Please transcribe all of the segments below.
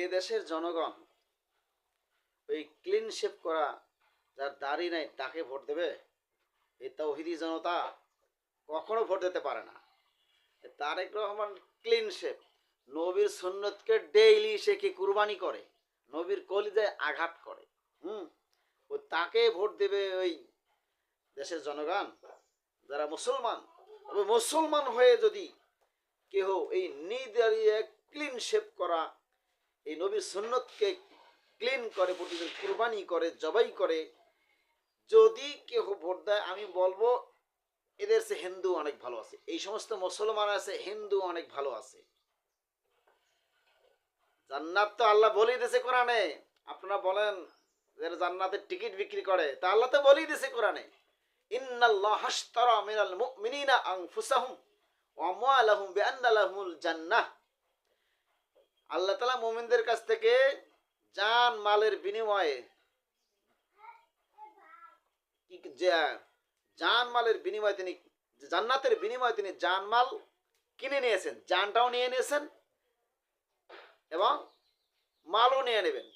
এ দেশের জনগণ ওই ক্লিন শেপ করা যার দাড়ি নাই তাকে ভোট দেবে? এই তৌহিদি জনতা কখনো ভোট দিতে পারে না। তারেক রহমান ক্লিন শেপ নবীর সুন্নতকে ডেইলি সে কি কুরবানি করে? নবীর কলিজায় আঘাত করে। হুম? ও তাকে ভোট দেবে ওই দেশের জনগণ? যারা মুসলমান, তবে মুসলমান হয়ে যদি কেহ এই নিদারিয়ে ক্লিন শেপ করা এই নবীর সুন্নতকে ক্লিন করে, প্রতিদিন কুরবানি করে, জবাই করে। যদি কেহ ভোট দেয়, আমি বলব, এদের সে হিন্দু অনেক ভালো আছে। এই সমস্ত মুসলমান আছে, হিন্দু অনেক ভালো আছে। জান্নাত তো আল্লাহ বলেই দিয়েছে কোরআনে। আপনারা বলেন যে এরা জান্নাতের টিকিট বিক্রি করে, তা আল্লাহ তো বলেই দিয়েছে কোরআনে। ইন্নাল্লাহ মিনাল মুমিনিনা আনফুসাহুম, ওয়া আমওয়ালাহুম বিআন্না লাহুমুল জান্নাহ। আল্লাহ তালা মুমিনদের কাছ থেকে জান মালের বিনিময়ে কি যে, জান মালের বিনিময়ে তিনি, জান্নাতের বিনিময়ে তিনি জান মাল কিনে নিয়েছেন, জানটাও নিয়ে নিয়েছেন এবং মালও নিয়ে নেবেন।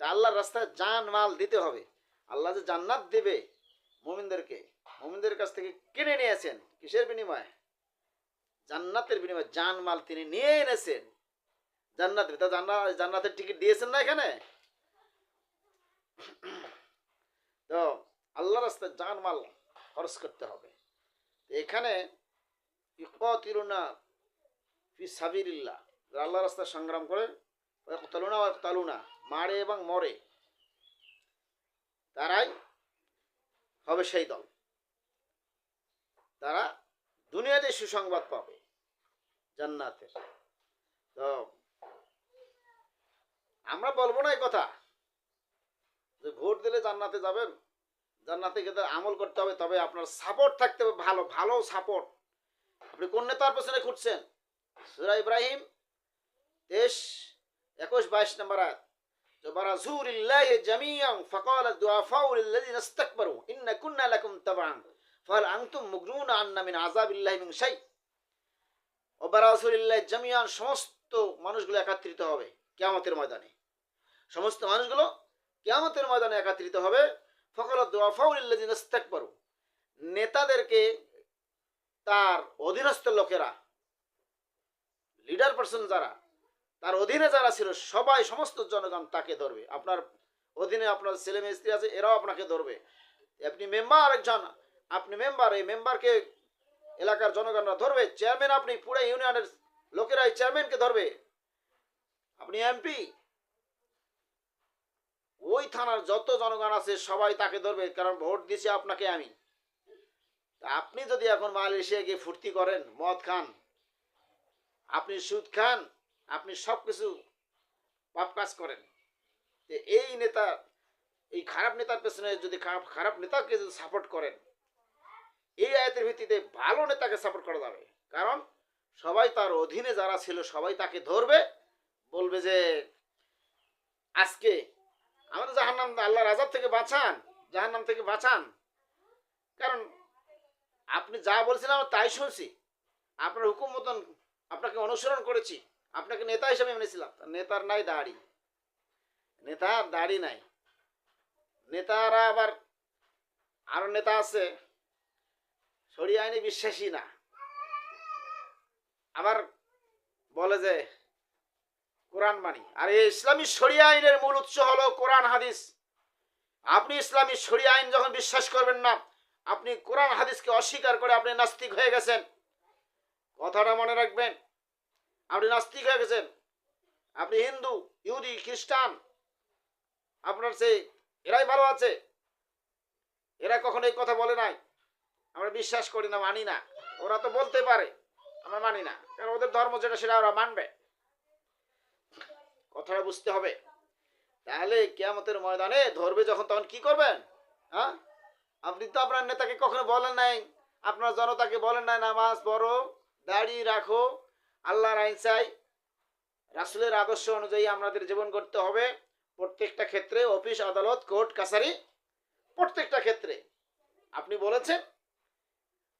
তা আল্লাহর রাস্তায় জান মাল দিতে হবে। আল্লাহ যে জান্নাত দেবে মোমিনদেরকে, মোমিনদের কাছ থেকে কিনে নিয়েছেন, কিসের বিনিময়ে? জান্নাতের বিনিময়ে জান মাল তিনি নিয়ে এনেছেন। জান্নাত, তা জান্নাত জান্নাতের টিকিট দিয়েছেন না এখানে? তো আল্লাহ রাস্তায় জান মাল খরচ করতে হবে। এখানে ইকতিরুনা ফি সাবিরিল্লাহ যারা আল্লাহ রাস্তায় সংগ্রাম করে তালুনা তালুনা মারে এবং মরে, তারাই হবে সেই দল। তারা দুনিয়াতে সুসংবাদ পাবে জান্নাতের। তো আমরা বলবো না এই কথা যে ভোট দিলে জান্নাতে যাবেন জান্নাতে গেলে আমল করতে হবে তবে আপনার সাপোর্ট থাকতে হবে ভালো ভালো সাপোর্ট আপনি কোন নেতার পেছনে খুঁজছেন সুরা ইব্রাহিম তেইশ একুশ বাইশ নম্বর আয়াত وبرزوا لله جميعا فقال الضعفاء للذين استكبروا إن كنا لكم تبعا فهل أنتم مغنون عنا من عذاب الله من شيء وبرزوا لله جميعا সমস্ত মানুষগুলো একত্রিত হবে কিয়ামতের ময়দানে সমস্ত মানুষগুলো কিয়ামতের ময়দানে একত্রিত হবে। ফকল দোয়াফাউল ইল্লাযিনা ইস্তাকবারু। নেতাদেরকে তার অধীনস্থ লোকেরা লিডার পার্সন যারা, তার অধীনে যারা ছিল, সবাই, সমস্ত জনগণ তাকে ধরবে। আপনার অধীনে আপনার ছেলে মেয়ে, স্ত্রী আছে, এরাও আপনাকে ধরবে। আপনি মেম্বার একজন, আপনি মেম্বার এই মেম্বারকে এলাকার জনগণরা ধরবে। চেয়ারম্যান আপনি পুরো ইউনিয়নের লোকেরা এই চেয়ারম্যানকে ধরবে। আপনি এমপি ওই থানার যত জনগণ আছে, সবাই তাকে ধরবে, কারণ ভোট দিয়েছে আপনাকে আমি। আপনি যদি এখন মালয়েশিয়া গিয়ে ফুর্তি করেন, মদ খান, আপনি সুদ খান, আপনি সব কিছু পাপ কাজ করেন। যে এই নেতা, এই খারাপ নেতার পেছনে যদি খারাপ খারাপ নেতাকে যদি সাপোর্ট করেন, এই আয়তের ভিত্তিতে ভালো নেতাকে সাপোর্ট করা যাবে। কারণ সবাই তার অধীনে যারা ছিল, সবাই তাকে ধরবে, বলবে যে, আজকে আমাদের জাহার নাম আল্লাহর আজাব থেকে বাঁচান জাহার নাম থেকে বাঁচান। কারণ আপনি যা বলছিলেন আমরা তাই শুনছি। আপনার হুকুম মতন আপনাকে অনুসরণ করেছি। আপনাকে নেতা হিসেবে মেনেছিলাম নেতার নাই দাড়ি। নেতার দাড়ি নাই। নেতারা আবার আরও নেতা আছে সরি আইনে বিশ্বাসী না। আবার বলে যে কোরআন মানি। আর এই ইসলামী শরিয়া আইনের মূল উৎস হলো কোরআন, হাদিস। আপনি ইসলামী শরিয়া আইন যখন বিশ্বাস করবেন না, আপনি কোরআন, হাদিসকে অস্বীকার করে আপনি নাস্তিক হয়ে গেছেন। কথাটা মনে রাখবেন, আপনি নাস্তিক হয়ে গেছেন। আপনি হিন্দু, ইহুদি, খ্রিস্টান, আপনার সেই, এরাই ভালো আছে। এরা কখনো এই কথা বলে নাই। আমরা বিশ্বাস করি না, মানি না। ওরা তো বলতে পারে, আমরা মানি না। কারণ ওদের ধর্ম যেটা, সেটা ওরা মানবে। কথাটা বুঝতে হবে। তাহলে কেয়ামতের ময়দানে ধরবে যখন, তখন কি করবেন? হ্যাঁ? আপনি তো আপনার নেতাকে কখনো বলেন নাই, আপনার জনতাকে বলেন নাই, নামাজ পড়ো দাড়ি রাখো, আল্লাহর আইন চাই। রাসুলের আদর্শ অনুযায়ী আমাদের জীবন করতে হবে। প্রত্যেকটা ক্ষেত্রে অফিস, আদালত, কোর্ট, কাছারি, প্রত্যেকটা ক্ষেত্রে। আপনি বলেছেন,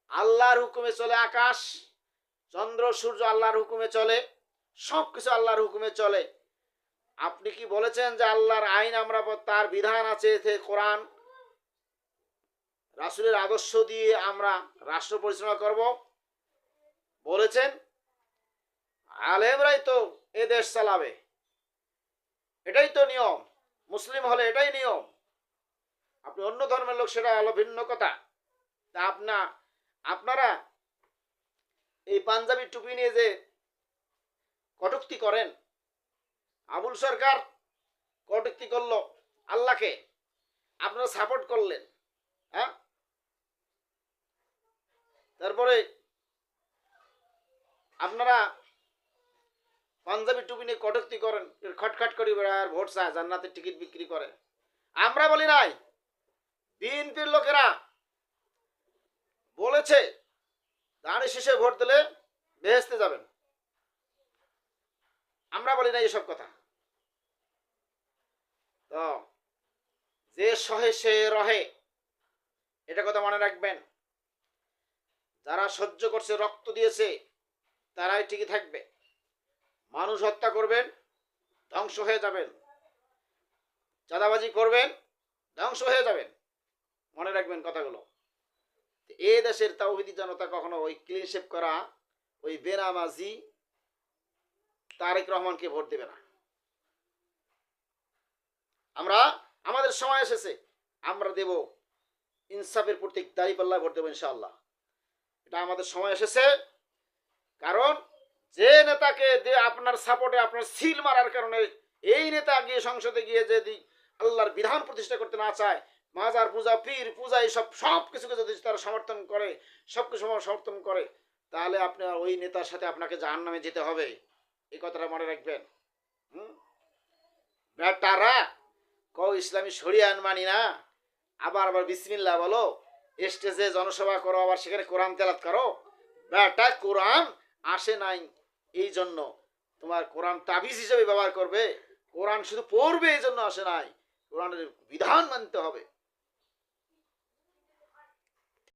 আল্লাহর হুকুমে চলে আকাশ, চন্দ্র, সূর্য আল্লাহর হুকুমে চলে সব কিছু আল্লাহর হুকুমে চলে। আপনি কি বলেছেন যে আল্লাহর আইন আমরা তার বিধান আছে কোরআন রাসূলের আদর্শ দিয়ে আমরা রাষ্ট্র পরিচালনা করব? বলেছেন? আলেমরাই তো এ দেশ চালাবে। এটাই তো নিয়ম। মুসলিম হলে এটাই নিয়ম। আপনি অন্য ধর্মের লোক, সেটা হলো ভিন্ন কথা। তা আপনা, আপনারা এই পাঞ্জাবি টুপি নিয়ে যে কটুক্তি করেন আবুল সরকার কটুক্তি করল, আল্লাহকে। আপনারা সাপোর্ট করলেন হ্যাঁ? তারপরে আপনারা পাঞ্জাবি টুপি নিয়ে কটুক্তি করেন খটখট করি আর ভোট চায়, জান্নাতের টিকিট বিক্রি করে। আমরা বলি নাই, বিএনপির লোকেরা বলেছে দাঁড়ি শেষে ভোট দিলে বেহেস্তে যাবেন। আমরা বলি না এসব কথা। তো, যে সহে সে রহে, এটা কথা মনে রাখবেন। যারা সহ্য করছে, রক্ত দিয়েছে, তারাই ঠিকই থাকবে। মানুষ হত্যা করবেন, ধ্বংস হয়ে যাবেন। চাঁদাবাজি করবেন, ধ্বংস হয়ে যাবেন। মনে রাখবেন কথাগুলো। এ দেশের তাওহিদি জনতা কখনো ওই ক্লিন করা, ওই বেনামাজি তারেক রহমানকে ভোট দেবে না। আমরা, আমাদের সময় এসেছে। আমরা দেব ইনসাফের প্রতীক দাঁড়িপাল্লায় ভোট দেবো ইনশাআল্লাহ। এটা আমাদের সময় এসেছে। কারণ যে নেতাকে যে আপনার সাপোর্টে আপনার সিল মারার কারণে এই নেতা গিয়ে সংসদে গিয়ে যদি আল্লাহর বিধান প্রতিষ্ঠা করতে না চায়, মাজার পূজা, পীর পূজা, এইসব সব কিছুকে যদি তারা সমর্থন করে সব কিছু সমর্থন করে, তাহলে আপনার ওই নেতার সাথে আপনাকে জাহান নামে যেতে হবে। এই কথাটা মনে রাখবেন। হুম? বেটারা কও ইসলামী শরিয়ান মানি না, আবার আবার বিসমিল্লা বলো, স্টেজে জনসভা করো, আবার সেখানে কোরআন তেলাত করো। বেটা, কোরআন আসে নাই, এই জন্য তোমার কোরআন তাবিজ হিসেবে ব্যবহার করবে। কোরআন শুধু পড়বে, এই জন্য আসে নাই। কোরআনের বিধান মানতে হবে।